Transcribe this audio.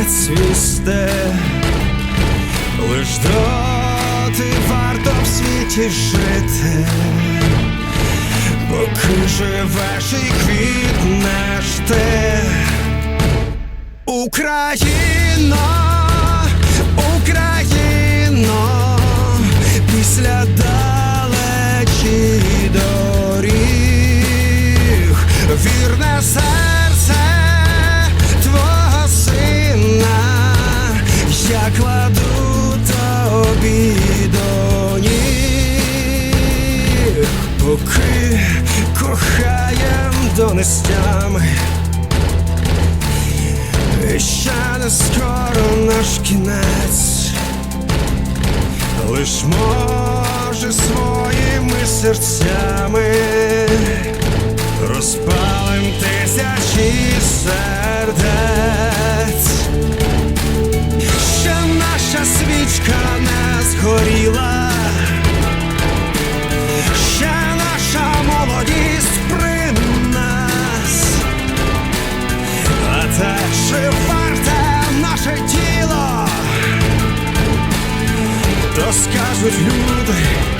не цвісти, лиш доти варто в світі жити, поки живеш і квітнеш ти. Україно, Україно, після далечі доріг, вірне серце нестями. І ще не скоро наш кінець, лиш може своїми серцями Cause with you today